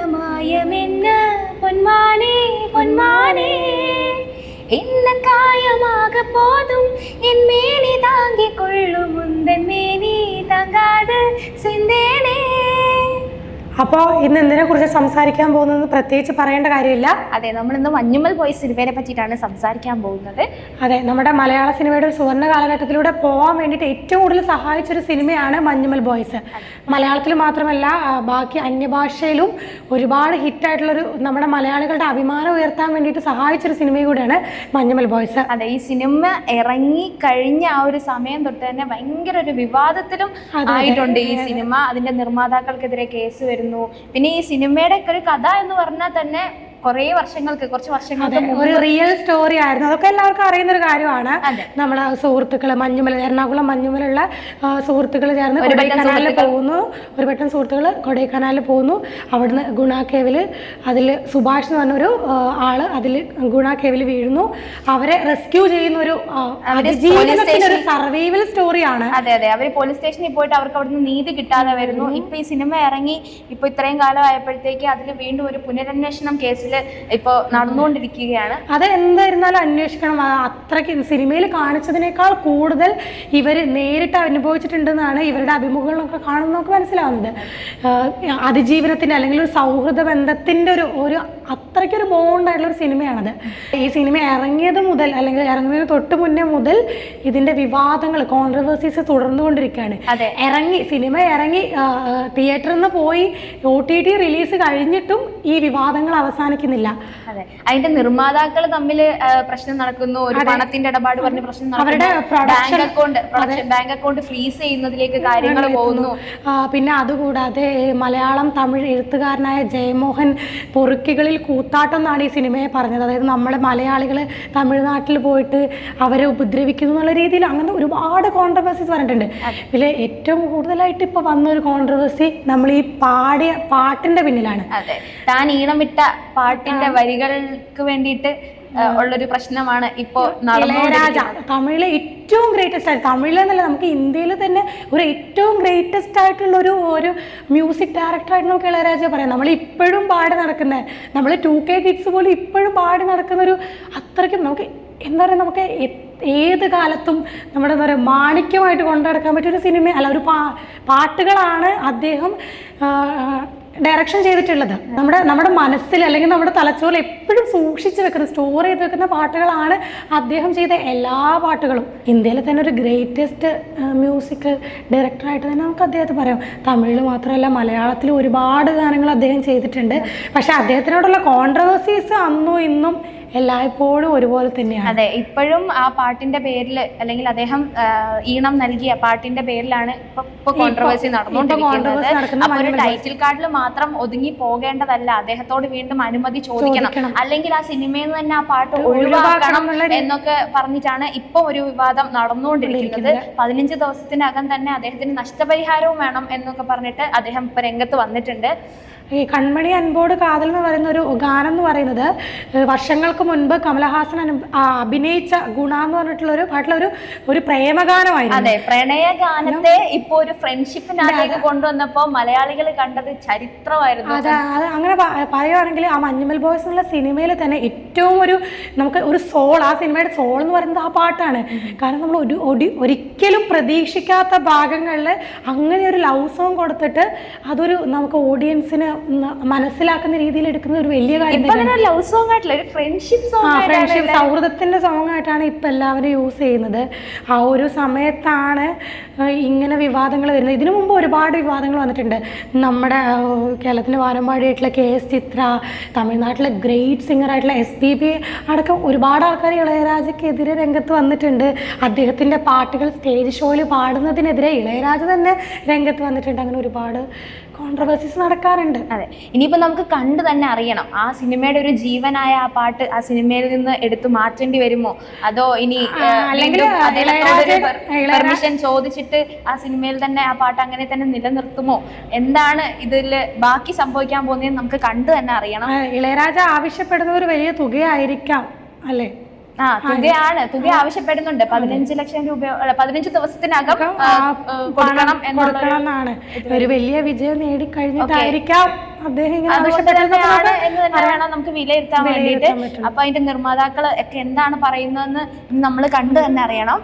மாயம் என்ன பொன்மானே பொன்மானே. என்ன காயமாக போதும்? என் மேனி தாங்கிக் கொள்ளும் முந்தன் மேனி தாங்காது. சிந்தே അപ്പോൾ ഇന്ന് എന്തിനെ കുറിച്ച് സംസാരിക്കാൻ പോകുന്നത്? പ്രത്യേകിച്ച് പറയേണ്ട കാര്യമില്ല. അതെ നമ്മൾ ഇന്ന് മഞ്ഞുമൽ പോയി സിനിമയെ പറ്റിയിട്ടാണ് സംസാരിക്കാൻ പോകുന്നത്. അതെ നമ്മുടെ മലയാള സിനിമയുടെ ഒരു സുവർണ കാലഘട്ടത്തിലൂടെ പോകാൻ വേണ്ടിയിട്ട് ഏറ്റവും കൂടുതൽ സഹായിച്ച ഒരു സിനിമയാണ് മഞ്ഞുമൽ ബോയ്സ് മലയാളത്തിൽ മാത്രമല്ല ബാക്കി അന്യഭാഷയിലും ഒരുപാട് ഹിറ്റായിട്ടുള്ളൊരു നമ്മുടെ മലയാളികളുടെ അഭിമാനം ഉയർത്താൻ വേണ്ടിയിട്ട് സഹായിച്ച ഒരു സിനിമയും കൂടിയാണ് മഞ്ഞുമൽ ബോയ്സ് അതെ ഈ സിനിമ ഇറങ്ങി കഴിഞ്ഞ ആ ഒരു സമയം തൊട്ട് തന്നെ ഭയങ്കര ഒരു വിവാദത്തിലും ആയിട്ടുണ്ട് ഈ സിനിമ. അതിന്റെ നിർമ്മാതാക്കൾക്കെതിരെ കേസ് വരുന്നു. പിന്നെ ഈ സിനിമയുടെ ഒക്കെ ഒരു കഥ എന്ന് പറഞ്ഞാൽ തന്നെ കുറേ വർഷങ്ങൾക്ക് കുറച്ച് വർഷങ്ങൾക്ക് ഒരു റിയൽ സ്റ്റോറി ആയിരുന്നു. അതൊക്കെ എല്ലാവർക്കും അറിയുന്ന ഒരു കാര്യമാണ്. നമ്മുടെ സുഹൃത്തുക്കൾ മഞ്ഞുമല എറണാകുളം മഞ്ഞുമലുള്ള സുഹൃത്തുക്കൾ ചേർന്ന് കൊടൈക്കനാലിൽ പോകുന്നു. ഒരു പെട്ടെന്ന് സുഹൃത്തുക്കൾ കൊടൈക്കനാലിൽ പോകുന്നു. അവിടുന്ന് ഗുണ കേവിൽ അതിൽ സുഭാഷ് എന്ന് പറഞ്ഞൊരു ആൾ അതിൽ ഗുണ കേവിൽ വീഴുന്നു. അവരെ റെസ്ക്യൂ ചെയ്യുന്ന ഒരു ഒരു സർവൈവൽ സ്റ്റോറിയാണ് അതെ അതെ. അവർ പോലീസ് സ്റ്റേഷനിൽ പോയിട്ട് അവർക്ക് അവിടുന്ന് നീതി കിട്ടാതെ വരുന്നു. ഇപ്പൊ ഈ സിനിമ ഇറങ്ങി ഇപ്പൊ ഇത്രയും കാലം ആയപ്പോഴത്തേക്ക് അതിൽ വീണ്ടും ഒരു പുനരന്വേഷണം കേസിൽ ഇപ്പൊ നടന്നുകൊണ്ടിരിക്കുകയാണ്. അത് എന്തായിരുന്നാലും അന്വേഷിക്കണം. അത്രയ്ക്ക് സിനിമയിൽ കാണിച്ചതിനേക്കാൾ കൂടുതൽ ഇവർ നേരിട്ട് അനുഭവിച്ചിട്ടുണ്ടെന്നാണ് ഇവരുടെ അഭിമുഖങ്ങളൊക്കെ കാണുമ്പോൾ നമുക്ക് മനസ്സിലാവുന്നത് അതിജീവനത്തിന്റെ അല്ലെങ്കിൽ ഒരു സൗഹൃദ ബന്ധത്തിന്റെ ഒരു ഒരു അത്രയ്ക്കൊരു ബോണ്ടായിട്ടുള്ള ഒരു സിനിമയാണത്. ഈ സിനിമ ഇറങ്ങിയത് മുതൽ അല്ലെങ്കിൽ ഇറങ്ങുന്നതിന് തൊട്ട് മുന്നേ മുതൽ ഇതിന്റെ വിവാദങ്ങൾ കോൺട്രവേഴ്സീസ് തുടർന്നുകൊണ്ടിരിക്കുകയാണ്. അതെ. ഇറങ്ങി സിനിമ ഇറങ്ങി തിയേറ്ററിൽ നിന്ന് പോയി ഒ ടി ടി റിലീസ് കഴിഞ്ഞിട്ടും ഈ വിവാദങ്ങൾ അവസാനിക്കുന്നില്ല. അതെ. അതിന്റെ നിർമ്മാതാക്കൾ തമ്മിൽ പ്രശ്നം നടക്കുന്നു. ഒരു പണത്തിന്റെ ഇടപാട് പറഞ്ഞ് പ്രശ്നം അവരുടെ bank account bank account freeze ചെയ്യുന്നതിലേക്ക് കാര്യങ്ങൾ പോകുന്നു. പിന്നെ അതുകൂടാതെ മലയാളം തമിഴ് എഴുത്തുകാരനായ ജയമോഹൻ പൊറുക്കികളിൽ കൂത്താട്ടം എന്നാണ് ഈ സിനിമയെ പറഞ്ഞത്. അതായത് നമ്മളെ മലയാളികൾ തമിഴ്നാട്ടിൽ പോയിട്ട് അവരെ ഉപദ്രവിക്കുന്നു എന്നുള്ള രീതിയിൽ അങ്ങനെ ഒരുപാട് കോൺട്രവേഴ്സീസ് പറഞ്ഞിട്ടുണ്ട് ഇതിൽ ഏറ്റവും കൂടുതലായിട്ട് ഇപ്പോൾ വന്നൊരു കോൺട്രവേഴ്സി നമ്മൾ ഈ പാടിയ പാട്ടിന്റെ പിന്നിലാണ്. താൻ ഈണം വിട്ട പാട്ടിന്റെ വരികൾക്ക് വേണ്ടിയിട്ട് ഉള്ളൊരു പ്രശ്നമാണ് ഇപ്പോ തമിഴിലെ ഏറ്റവും ഗ്രേറ്റസ്റ്റ് ആയിട്ട് തമിഴിലെന്നല്ല നമുക്ക് ഇന്ത്യയിൽ തന്നെ ഒരു ഏറ്റവും ഗ്രേറ്റസ്റ്റ് ആയിട്ടുള്ള ഒരു ഒരു മ്യൂസിക് ഡയറക്ടറായിട്ട് നമുക്ക് ഇളയരാജ പറയാം. നമ്മൾ ഇപ്പോഴും പാടി നടക്കുന്ന. നമ്മൾ ടു കെ കിഡ്സ് പോലും ഇപ്പോഴും പാടി നടക്കുന്ന ഒരു അത്രയ്ക്കും നമുക്ക് എന്താ പറയുക നമുക്ക് ഏത് കാലത്തും നമ്മുടെ എന്താ പറയുക മാണിക്യമായിട്ട് കൊണ്ടുനടക്കാൻ നടക്കാൻ ഒരു സിനിമ അല്ല ഒരു പാട്ടുകളാണ് അദ്ദേഹം ഡയറക്ഷൻ ചെയ്തിട്ടുള്ളത്. നമ്മുടെ നമ്മുടെ മനസ്സിൽ അല്ലെങ്കിൽ നമ്മുടെ തലച്ചോറിൽ എപ്പോഴും സൂക്ഷിച്ച് വെക്കുന്ന സ്റ്റോർ ചെയ്ത് വെക്കുന്ന പാട്ടുകളാണ് അദ്ദേഹം ചെയ്ത എല്ലാ പാട്ടുകളും. ഇന്ത്യയിലെ തന്നെ ഒരു ഗ്രേറ്റസ്റ്റ് മ്യൂസിക് ഡയറക്ടറായിട്ട് തന്നെ നമുക്ക് അദ്ദേഹത്തെ പറയാം. തമിഴിൽ മാത്രമല്ല മലയാളത്തിൽ ഒരുപാട് ഗാനങ്ങൾ അദ്ദേഹം ചെയ്തിട്ടുണ്ട്. പക്ഷേ അദ്ദേഹത്തിനോടുള്ള കോൺട്രവേഴ്സീസ് അന്നും ഇന്നും എല്ലായ്പ്പോഴും ഒരുപോലെ തന്നെയാണ്. അതെ ഇപ്പോഴും ആ പാട്ടിന്റെ പേരിൽ അല്ലെങ്കിൽ അദ്ദേഹം ഈണം നൽകിയ പാട്ടിന്റെ പേരിലാണ് ഇപ്പൊ കോൺട്രവേഴ്സി നടന്നുകൊണ്ടിരിക്കുന്നത്. ഒരു ടൈറ്റിൽ കാർഡിൽ മാത്രം ഒതുങ്ങി പോകേണ്ടതല്ല. അദ്ദേഹത്തോട് വീണ്ടും അനുമതി ചോദിക്കണം. അല്ലെങ്കിൽ ആ സിനിമയിൽ നിന്ന് തന്നെ ആ പാട്ട് ഒഴിവാക്കണം എന്നൊക്കെ പറഞ്ഞിട്ടാണ് ഇപ്പൊ ഒരു വിവാദം നടന്നുകൊണ്ടിരിക്കുന്നത്. പതിനഞ്ച് ദിവസത്തിനകം തന്നെ അദ്ദേഹത്തിന് നഷ്ടപരിഹാരവും വേണം എന്നൊക്കെ പറഞ്ഞിട്ട് അദ്ദേഹം ഇപ്പൊ രംഗത്ത് വന്നിട്ടുണ്ട്. ഈ കൺമണി അൻപോട് കാതൽ എന്ന് പറയുന്ന ഒരു ഗാനം എന്ന് പറയുന്നത് വർഷങ്ങൾക്ക് മുൻപ് കമലഹാസൻ അഭിനയിച്ച ഗുണ എന്ന് പറഞ്ഞിട്ടുള്ള ഒരു പാട്ടിലെ ഒരു ഒരു പ്രേമഗാനമായിരുന്നു. അതെ പ്രണയ ഗാനത്തെ ഇപ്പൊ ഒരു ഫ്രണ്ട്ഷിപ്പിനകത്തേക്ക് കൊണ്ടുവന്നപ്പോ മലയാളികൾ കണ്ടത് ചരിത്രമായിരുന്നു. അതെ അത് അങ്ങനെ പറയുകയാണെങ്കിൽ ആ മഞ്ഞുമൽ ബോയ്സ് എന്നുള്ള സിനിമയിൽ തന്നെ ഏറ്റവും ഒരു നമുക്ക് ഒരു സോൾ ആ സിനിമയുടെ സോൾ എന്ന് പറയുന്നത് ആ പാട്ടാണ്. കാരണം നമ്മൾ ഒരു ഒടി- ഒരിക്കലും പ്രതീക്ഷിക്കാത്ത ഭാഗങ്ങളിൽ അങ്ങനെ ഒരു ലവ് സോങ് കൊടുത്തിട്ട് അതൊരു നമുക്ക് ഓഡിയൻസിന് മനസ്സിലാക്കുന്ന രീതിയിൽ എടുക്കുന്ന ഒരു വലിയ കാര്യം ലവ് സോങ് ആയിട്ടില്ല ഒരു ഫ്രണ്ട്ഷിപ്പ് സോങ് ഫ്രണ്ട്ഷിപ്പ് സൗഹൃദത്തിന്റെ സോങ് ആയിട്ടാണ് ഇപ്പം എല്ലാവരും യൂസ് ചെയ്യുന്നത്. ആ ഒരു സമയത്താണ് ഇങ്ങനെ വിവാദങ്ങൾ വരുന്നത്. ഇതിനു മുമ്പ് ഒരുപാട് വിവാദങ്ങൾ വന്നിട്ടുണ്ട്. നമ്മുടെ കേരളത്തിന്റെ വാരമ്പാടിയായിട്ടുള്ള വാനമ്പാടിയായിട്ടുള്ള കെ എസ് ചിത്ര തമിഴ്നാട്ടിലെ ഗ്രേറ്റ് സിംഗർ ആയിട്ടുള്ള എസ് പി ബി അടക്കം ഒരുപാട് ആൾക്കാർ ഇളയരാജയ്ക്കെതിരെ രംഗത്ത് വന്നിട്ടുണ്ട്. അദ്ദേഹത്തിന്റെ പാട്ടുകൾ സ്റ്റേജ് ഷോയിൽ പാടുന്നതിനെതിരെ ഇളയരാജ തന്നെ രംഗത്ത് വന്നിട്ടുണ്ട്. അങ്ങനെ ഒരുപാട് കോൺട്രവേഴ്സീസ് നടക്കാറുണ്ട്. അതെ. ഇനിയിപ്പോൾ നമുക്ക് കണ്ടു തന്നെ അറിയണം. ആ സിനിമയുടെ ഒരു ജീവനായ ആ പാട്ട് ആ സിനിമയിൽ നിന്ന് എടുത്തു മാറ്റേണ്ടി വരുമോ? അതോ ഇനി അല്ലെങ്കിൽ പെർമിഷൻ ചോദിച്ചിട്ട് ആ സിനിമയിൽ തന്നെ ആ പാട്ട് അങ്ങനെ തന്നെ നിലനിർത്തുമോ? എന്താണ് ഇതിൽ ബാക്കി സംഭവിക്കാൻ പോകുന്നതെന്ന് നമുക്ക് കണ്ടു തന്നെ അറിയണം. ഇളയരാജ ആവശ്യപ്പെടുന്ന ഒരു വലിയ തുകയായിരിക്കാം അല്ലേ? ആ തുകയാണ് തുക ആവശ്യപ്പെടുന്നുണ്ട് പതിനഞ്ച് ലക്ഷം രൂപ പതിനഞ്ച് ദിവസത്തിനകം കൊടുക്കണം ഒരു വലിയ വിജയം നേടിക്കഴിഞ്ഞിട്ടായിരിക്കാം. അദ്ദേഹം തന്നെയാണ് എന്ന് തന്നെ വേണം നമുക്ക് വിലയിരുത്താൻ വേണ്ടിയിട്ട്. അപ്പൊ അതിന്റെ നിർമ്മാതാക്കൾ ഒക്കെ എന്താണ് പറയുന്നതെന്ന് നമ്മൾ കണ്ടു തന്നെ അറിയണം.